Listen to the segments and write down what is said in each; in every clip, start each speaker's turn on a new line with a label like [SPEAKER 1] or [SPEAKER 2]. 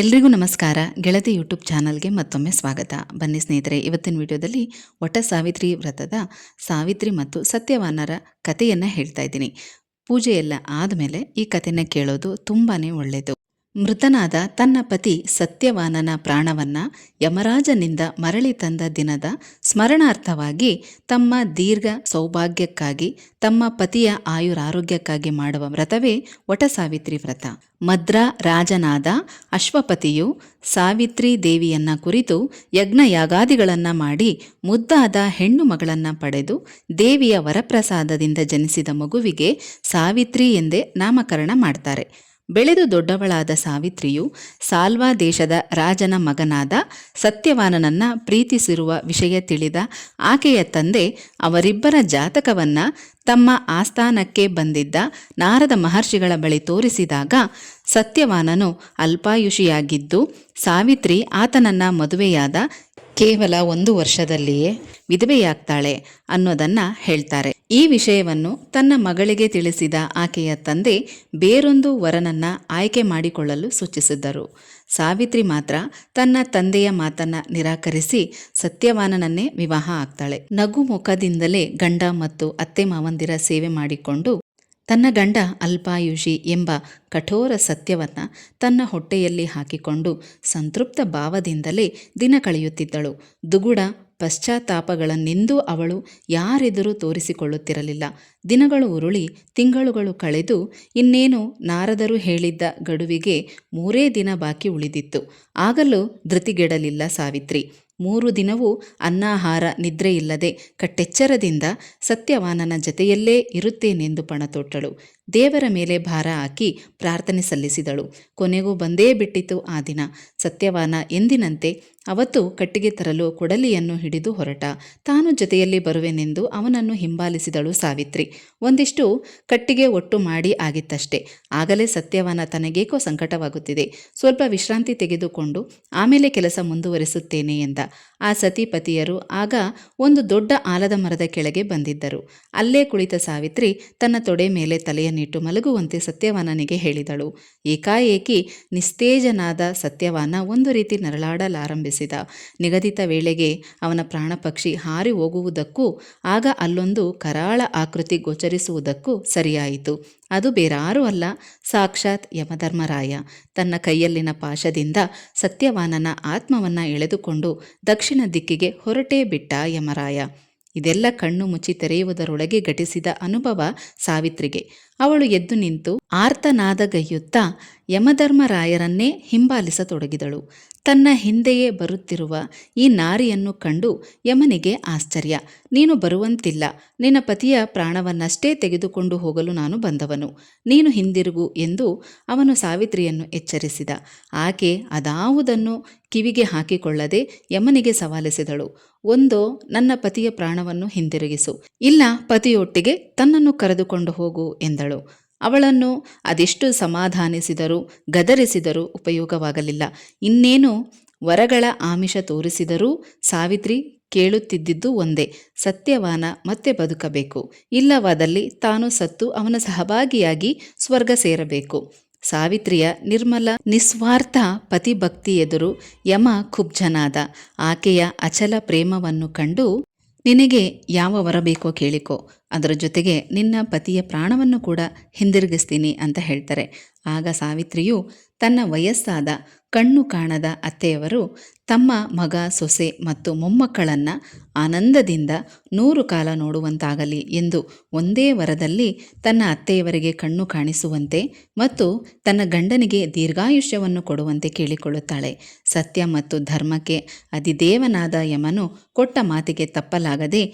[SPEAKER 1] ಎಲ್ರಿಗೂ ನಮಸ್ಕಾರ. ಗೆಳತಿ ಯೂಟ್ಯೂಬ್ ಚಾನಲ್ಗೆ ಮತ್ತೊಮ್ಮೆ ಸ್ವಾಗತ. ಬನ್ನಿ ಸ್ನೇಹಿತರೆ, ಇವತ್ತಿನ ವಿಡಿಯೋದಲ್ಲಿ ಒಟ್ಟ ಸಾವಿತ್ರಿ ವ್ರತದ ಸಾವಿತ್ರಿ ಮತ್ತು ಸತ್ಯವಾನರ ಕಥೆಯನ್ನು ಹೇಳ್ತಾ ಇದ್ದೀನಿ. ಪೂಜೆ ಎಲ್ಲ ಆದಮೇಲೆ ಈ ಕಥೆನ ಕೇಳೋದು ತುಂಬಾ ಒಳ್ಳೆಯದು ಮೃತನಾದ ತನ್ನ ಪತಿ ಸತ್ಯವಾನನ ಪ್ರಾಣವನ್ನ ಯಮರಾಜನಿಂದ ಮರಳಿ ತಂದ ದಿನದ ಸ್ಮರಣಾರ್ಥವಾಗಿ ತಮ್ಮ ದೀರ್ಘ ಸೌಭಾಗ್ಯಕ್ಕಾಗಿ, ತಮ್ಮ ಪತಿಯ ಆಯುರಾರೋಗ್ಯಕ್ಕಾಗಿ ಮಾಡುವ ವ್ರತವೇ ವಟಸಾವಿತ್ರಿ ವ್ರತ. ಮದ್ರಾ ರಾಜನಾದ ಅಶ್ವಪತಿಯು ಸಾವಿತ್ರಿ ದೇವಿಯನ್ನ ಕುರಿತು ಯಜ್ಞಯಾಗಾದಿಗಳನ್ನು ಮಾಡಿ ಮುದ್ದಾದ ಹೆಣ್ಣು ಮಗಳನ್ನ ಪಡೆದು ದೇವಿಯ ವರಪ್ರಸಾದದಿಂದ ಜನಿಸಿದ ಮಗುವಿಗೆ ಸಾವಿತ್ರಿ ಎಂದೇ ನಾಮಕರಣ ಮಾಡ್ತಾರೆ. ಬೆಳೆದು ದೊಡ್ಡವಳಾದ ಸಾವಿತ್ರಿಯು ಸಾಲ್ವಾ ದೇಶದ ರಾಜನ ಮಗನಾದ ಸತ್ಯವಾನನನ್ನ ಪ್ರೀತಿಸಿರುವ ವಿಷಯ ತಿಳಿದ ಆಕೆಯ ತಂದೆ ಅವರಿಬ್ಬರ ಜಾತಕವನ್ನ ತಮ್ಮ ಆಸ್ಥಾನಕ್ಕೆ ಬಂದಿದ್ದ ನಾರದ ಮಹರ್ಷಿಗಳ ಬಳಿ ತೋರಿಸಿದಾಗ ಸತ್ಯವಾನನು ಅಲ್ಪಾಯುಷಿಯಾಗಿದ್ದು ಸಾವಿತ್ರಿ ಆತನನ್ನ ಮದುವೆಯಾದ ಕೇವಲ ಒಂದು ವರ್ಷದಲ್ಲಿಯೇ ವಿಧವೆಯಾಗ್ತಾಳೆ ಅನ್ನೋದನ್ನ ಹೇಳ್ತಾರೆ. ಈ ವಿಷಯವನ್ನು ತನ್ನ ಮಗಳಿಗೆ ತಿಳಿಸಿದ ಆಕೆಯ ತಂದೆ ಬೇರೊಂದು ವರನನ್ನ ಆಯ್ಕೆ ಮಾಡಿಕೊಳ್ಳಲು ಸೂಚಿಸಿದ್ದರು. ಸಾವಿತ್ರಿ ಮಾತ್ರ ತನ್ನ ತಂದೆಯ ಮಾತನ್ನ ನಿರಾಕರಿಸಿ ಸತ್ಯವಾನನನ್ನೇ ವಿವಾಹ ಆಗ್ತಾಳೆ. ನಗು ಮುಖದಿಂದಲೇ ಗಂಡ ಮತ್ತು ಅತ್ತೆ ಮಾವಂದಿರ ಸೇವೆ ಮಾಡಿಕೊಂಡು ತನ್ನ ಗಂಡ ಅಲ್ಪಾಯುಷಿ ಎಂಬ ಕಠೋರ ಸತ್ಯವನ್ನ ತನ್ನ ಹೊಟ್ಟೆಯಲ್ಲಿ ಹಾಕಿಕೊಂಡು ಸಂತೃಪ್ತ ಭಾವದಿಂದಲೇ ದಿನ ಕಳೆಯುತ್ತಿದ್ದಳು. ದುಗುಡ ಪಶ್ಚಾತ್ತಾಪಗಳನ್ನೆಂದೂ ಅವಳು ಯಾರೆದುರು ತೋರಿಸಿಕೊಳ್ಳುತ್ತಿರಲಿಲ್ಲ. ದಿನಗಳು ಉರುಳಿ, ತಿಂಗಳುಗಳು ಕಳೆದು, ಇನ್ನೇನು ನಾರದರು ಹೇಳಿದ್ದ ಗಡುವಿಗೆ ಮೂರೇ ದಿನ ಬಾಕಿ ಉಳಿದಿತ್ತು. ಆಗಲೂ ಧೃತಿಗೆಡಲಿಲ್ಲ ಸಾವಿತ್ರಿ. ಮೂರು ದಿನವೂ ಅನ್ನಾಹಾರ ನಿದ್ರೆಯಿಲ್ಲದೆ ಕಟ್ಟೆಚ್ಚರದಿಂದ ಸತ್ಯವಾನನ ಜತೆಯಲ್ಲೇ ಇರುತ್ತೇನೆಂದು ಪಣತೊಟ್ಟಳು. ದೇವರ ಮೇಲೆ ಭಾರ ಹಾಕಿ ಪ್ರಾರ್ಥನೆ ಸಲ್ಲಿಸಿದಳು. ಕೊನೆಗೂ ಬಂದೇ ಬಿಟ್ಟಿತು ಆ ದಿನ. ಸತ್ಯವಾನ ಎಂದಿನಂತೆ ಅವತ್ತು ಕಟ್ಟಿಗೆ ತರಲು ಕೊಡಲಿಯನ್ನು ಹಿಡಿದು ಹೊರಟ. ತಾನು ಜೊತೆಯಲ್ಲಿ ಬರುವೆನೆಂದು ಅವನನ್ನು ಹಿಂಬಾಲಿಸಿದಳು ಸಾವಿತ್ರಿ. ಒಂದಿಷ್ಟು ಕಟ್ಟಿಗೆ ಒಟ್ಟು ಮಾಡಿ ಆಗಿತ್ತಷ್ಟೆ. ಆಗಲೇ ಸತ್ಯವಾನ ತನಗೇಕೋ ಸಂಕಟವಾಗುತ್ತಿದೆ. ಸ್ವಲ್ಪ ವಿಶ್ರಾಂತಿ ತೆಗೆದುಕೊಂಡು ಆಮೇಲೆ ಕೆಲಸ ಮುಂದುವರಿಸುತ್ತೇನೆ ಎಂದ. ಆ ಸತಿಪತಿಯರು ಆಗ ಒಂದು ದೊಡ್ಡ ಆಲದ ಮರದ ಕೆಳಗೆ ಬಂದಿದ್ದರು. ಅಲ್ಲೇ ಕುಳಿತ ಸಾವಿತ್ರಿ ತನ್ನ ತೊಡೆ ಮೇಲೆ ತಲೆಯನ್ನಿಟ್ಟು ಮಲಗುವಂತೆ ಸತ್ಯವಾನನಿಗೆ ಹೇಳಿದಳು. ಏಕಾಏಕಿ ನಿಸ್ತೇಜನಾದ ಸತ್ಯವಾನ ಒಂದು ರೀತಿ ನರಳಾಡಲಾರಂಭಿಸಿದ. ನಿಗದಿತ ವೇಳೆಗೆ ಅವನ ಪ್ರಾಣಪಕ್ಷಿ ಹಾರಿ ಹೋಗುವುದಕ್ಕೂ, ಆಗ ಅಲ್ಲೊಂದು ಕರಾಳ ಆಕೃತಿ ಗೋಚರಿಸುವುದಕ್ಕೂ ಸರಿಯಾಯಿತು. ಅದು ಬೇರಾರೂ ಅಲ್ಲ, ಸಾಕ್ಷಾತ್ ಯಮಧರ್ಮರಾಯ. ತನ್ನ ಕೈಯಲ್ಲಿನ ಪಾಶದಿಂದ ಸತ್ಯವಾನನ ಆತ್ಮವನ್ನ ಎಳೆದುಕೊಂಡು ದಕ್ಷಿಣ ದಿಕ್ಕಿಗೆ ಹೊರಟೇ ಬಿಟ್ಟ ಯಮರಾಯ. ಇದೆಲ್ಲ ಕಣ್ಣು ಮುಚ್ಚಿ ತೆರೆಯುವುದರೊಳಗೆ ಘಟಿಸಿದ ಅನುಭವ ಸಾವಿತ್ರಿಗೆ. ಅವಳು ಎದ್ದು ನಿಂತು ಆರ್ತನಾದಗೈಯುತ್ತಾ ಯಮಧರ್ಮರಾಯರನ್ನೇ ಹಿಂಬಾಲಿಸತೊಡಗಿದಳು. ತನ್ನ ಹಿಂದೆಯೇ ಬರುತ್ತಿರುವ ಈ ನಾರಿಯನ್ನು ಕಂಡು ಯಮನಿಗೆ ಆಶ್ಚರ್ಯ. ನೀನು ಬರುವಂತಿಲ್ಲ. ನಿನ್ನ ಪತಿಯ ಪ್ರಾಣವನ್ನಷ್ಟೇ ತೆಗೆದುಕೊಂಡು ಹೋಗಲು ನಾನು ಬಂದವನು. ನೀನು ಹಿಂದಿರುಗು ಎಂದು ಅವನು ಸಾವಿತ್ರಿಯನ್ನು ಎಚ್ಚರಿಸಿದ. ಆಕೆ ಅದಾವುದನ್ನು ಕಿವಿಗೆ ಹಾಕಿಕೊಳ್ಳದೆ ಯಮನಿಗೆ ಸವಾಲಿಸಿದಳು. ಒಂದೋ, ನನ್ನ ಪತಿಯ ಪ್ರಾಣವನ್ನು ಹಿಂದಿರುಗಿಸು. ಇಲ್ಲ, ಪತಿಯೊಟ್ಟಿಗೆ ತನ್ನನ್ನು ಕರೆದುಕೊಂಡು ಹೋಗು ಎಂದಳು. ಅವಳನ್ನು ಅದೆಷ್ಟು ಸಮಾಧಾನಿಸಿದರೂ, ಗದರಿಸಿದರೂ ಉಪಯೋಗವಾಗಲಿಲ್ಲ. ಇನ್ನೇನು ವರಗಳ ಆಮಿಷ ತೋರಿಸಿದರೂ ಸಾವಿತ್ರಿ ಕೇಳುತ್ತಿದ್ದಿದ್ದು ಒಂದೇ, ಸತ್ಯವಾನ ಮತ್ತೆ ಬದುಕಬೇಕು. ಇಲ್ಲವಾದಲ್ಲಿ ತಾನು ಸತ್ತು ಅವನ ಸಹಭಾಗಿಯಾಗಿ ಸ್ವರ್ಗ ಸೇರಬೇಕು. ಸಾವಿತ್ರಿಯ ನಿರ್ಮಲ ನಿಸ್ವಾರ್ಥ ಪತಿಭಕ್ತಿ ಎದುರು ಯಮ ಕುಬ್ಜನಾದ ಆಕೆಯ ಅಚಲ ಪ್ರೇಮವನ್ನು ಕಂಡು ನಿನಗೆ ಯಾವ ವರ ಬೇಕೋ ಕೇಳಿಕೋ. ಅದರ ಜೊತೆಗೆ ನಿನ್ನ ಪತಿಯ ಪ್ರಾಣವನ್ನು ಕೂಡ ಹಿಂದಿರುಗಿಸ್ತೀನಿ ಅಂತ ಹೇಳ್ತಾರೆ. ಆಗ ಸಾವಿತ್ರಿಯು ತನ್ನ ವಯಸ್ಸಾದ ಕಣ್ಣು ಕಾಣದ ಅತ್ತೆಯವರು ತಮ್ಮ ಮಗ, ಸೊಸೆ ಮತ್ತು ಮೊಮ್ಮಕ್ಕಳನ್ನು ಆನಂದದಿಂದ ನೂರು ಕಾಲ ನೋಡುವಂತಾಗಲಿ ಎಂದು ಒಂದೇ ವರದಲ್ಲಿ ತನ್ನ ಅತ್ತೆಯವರಿಗೆ ಕಣ್ಣು ಕಾಣಿಸುವಂತೆ ಮತ್ತು ತನ್ನ ಗಂಡನಿಗೆ ದೀರ್ಘಾಯುಷ್ಯವನ್ನು ಕೊಡುವಂತೆ ಕೇಳಿಕೊಳ್ಳುತ್ತಾಳೆ. ಸತ್ಯ ಮತ್ತು ಧರ್ಮಕ್ಕೆ ಅಧಿದೇವನಾದ ಯಮನು ಕೊಟ್ಟ ಮಾತಿಗೆ ತಪ್ಪಲಾಗದೆ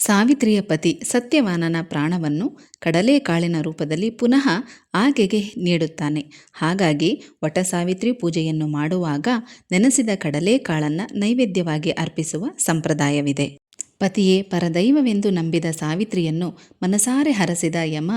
[SPEAKER 1] ಸಾವಿತ್ರಿಯ ಪತಿ ಸತ್ಯವಾನನ ಪ್ರಾಣವನ್ನು ಕಡಲೆಕಾಳಿನ ರೂಪದಲ್ಲಿ ಪುನಃ ಆಕೆಗೆ ನೀಡುತ್ತಾನೆ. ಹಾಗಾಗಿ ವಟ ಸಾವಿತ್ರಿ ಪೂಜೆಯನ್ನು ಮಾಡುವಾಗ ನೆನೆಸಿದ ಕಡಲೆಕಾಳನ್ನು ನೈವೇದ್ಯವಾಗಿ ಅರ್ಪಿಸುವ ಸಂಪ್ರದಾಯವಿದೆ. ಪತಿಯೇ ಪರದೈವವೆಂದು ನಂಬಿದ ಸಾವಿತ್ರಿಯನ್ನು ಮನಸಾರೆ ಹರಸಿದ ಯಮ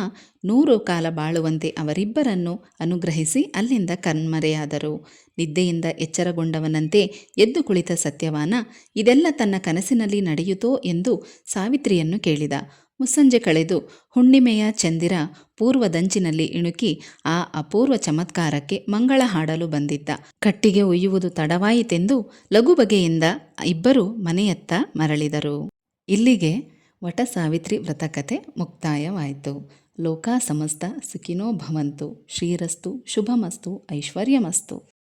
[SPEAKER 1] ನೂರು ಕಾಲ ಬಾಳುವಂತೆ ಅವರಿಬ್ಬರನ್ನು ಅನುಗ್ರಹಿಸಿ ಅಲ್ಲಿಂದ ಕಣ್ಮರೆಯಾದರು. ನಿದ್ದೆಯಿಂದ ಎಚ್ಚರಗೊಂಡವನಂತೆ ಎದ್ದು ಕುಳಿತ ಸತ್ಯವಾನ, ಇದೆಲ್ಲ ತನ್ನ ಕನಸಿನಲ್ಲಿ ನಡೆಯುತ್ತೋ ಎಂದು ಸಾವಿತ್ರಿಯನ್ನು ಕೇಳಿದ. ಮುಸ್ಸಂಜೆ ಕಳೆದು ಹುಣ್ಣಿಮೆಯ ಚಂದಿರ ಪೂರ್ವದಂಚಿನಲ್ಲಿ ಇಣುಕಿ ಆ ಅಪೂರ್ವ ಚಮತ್ಕಾರಕ್ಕೆ ಮಂಗಳ ಹಾಡಲು ಬಂದಿದ್ದ. ಕಟ್ಟಿಗೆ ಒಯ್ಯುವುದು ತಡವಾಯಿತೆಂದು ಲಘು ಬಗೆಯಿಂದ ಇಬ್ಬರು ಮನೆಯತ್ತ ಮರಳಿದರು. ಇಲ್ಲಿಗೆ ವಟ ಸಾವಿತ್ರಿ ವ್ರತಕತೆ ಮುಕ್ತಾಯವಾಯಿತು. ಲೋಕ ಸಮಸ್ತ ಸುಖಿನೋ ಭವಂತು. ಶ್ರೀರಸ್ತು ಶುಭಮಸ್ತು ಐಶ್ವರ್ಯಮಸ್ತು.